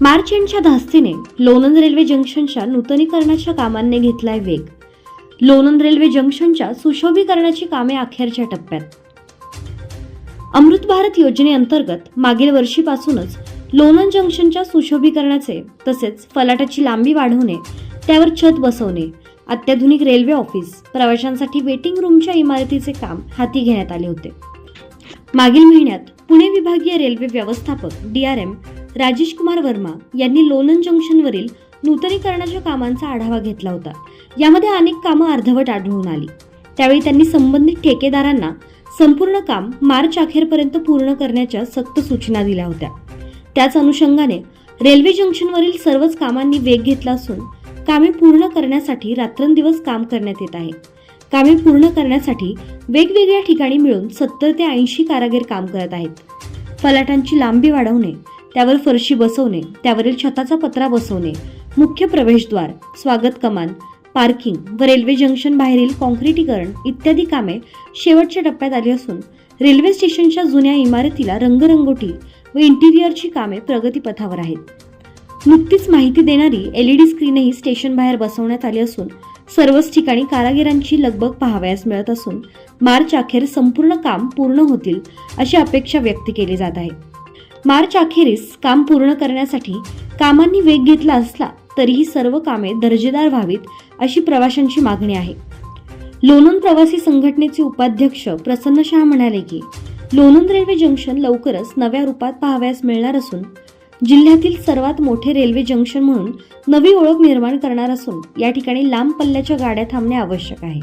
मार्च एंडच्या धास्तीने लोणंद रेल्वे जंक्शनच्या नूतनीकरणाच्या कामांनी घेतलाय वेग. लोणंद रेल्वे जंक्शनच्या सुशोभीकरणाची कामे अखेरच्या टप्प्यात. अमृत भारत योजनेअंतर्गत मागील वर्षीपासूनच लोणंद जंक्शनच्या सुशोभीकरणाचे तसेच फलाटाची लांबी वाढवणे त्यावर छत बसवणे अत्याधुनिक रेल्वे ऑफिस प्रवाशांसाठी वेटिंग रूमच्या इमारतीचे काम हाती घेण्यात आले होते. मागील महिन्यात पुणे विभागीय रेल्वे व्यवस्थापक D R M Rajesh Kumar Verma यांनी लोणन जंक्शनवरील नूतनीकरणाच्या कामांचा आढावा घेतला होता. यामध्ये अनेक कामं अर्धवट आढळून आली. त्यावेळी त्यांनी संबंधित ठेकेदारांना संपूर्ण काम मार्च अखेरपर्यंत पूर्ण करण्याच्या सक्त सूचना दिल्या होत्या. त्याच अनुषंगाने रेल्वे जंक्शनवरील सर्वच कामांनी वेग घेतला असून कामे पूर्ण करण्यासाठी रात्रंदिवस काम करण्यात येत आहे. कामे पूर्ण करण्यासाठी वेगवेगळ्या ठिकाणी मिळून सत्तर ते ऐंशी कारागीर काम करत आहेत. फलाटांची लांबी वाढवणे त्यावर फरशी बसवणे त्यावरील छताचा पत्रा बसवणे मुख्य प्रवेशद्वार स्वागत कमान पार्किंग व रेल्वे जंक्शन बाहेरील कॉन्क्रिटीकरण इत्यादी कामे शेवटच्या टप्प्यात आली असून रेल्वे स्टेशनच्या जुन्या इमारतीला रंगरंगोटी व इंटिरियरची कामे प्रगतीपथावर आहेत. नुकतीच माहिती देणारी एलईडी स्क्रीनही स्टेशन बाहेर बसवण्यात आली असून सर्वच ठिकाणी कारागिरांची लगबग पाहावयास मिळत असून मार्च अखेर संपूर्ण काम पूर्ण होतील अशी अपेक्षा व्यक्त केली जात आहे. मार्च अखेरीस काम पूर्ण करण्यासाठी कामांनी वेग घेतला असला तरीही सर्व कामे दर्जेदार व्हावीत अशी प्रवाशांची मागणी आहे. लोणंद प्रवासी संघटनेचे उपाध्यक्ष प्रसन्न शहा म्हणाले की लोणंद रेल्वे जंक्शन लवकरच नव्या रूपात पाहावयास मिळणार असून जिल्ह्यातील सर्वात मोठे रेल्वे जंक्शन म्हणून नवी ओळख निर्माण करणार असून या ठिकाणी लांब पल्ल्याच्या गाड्या थांबणे आवश्यक आहे.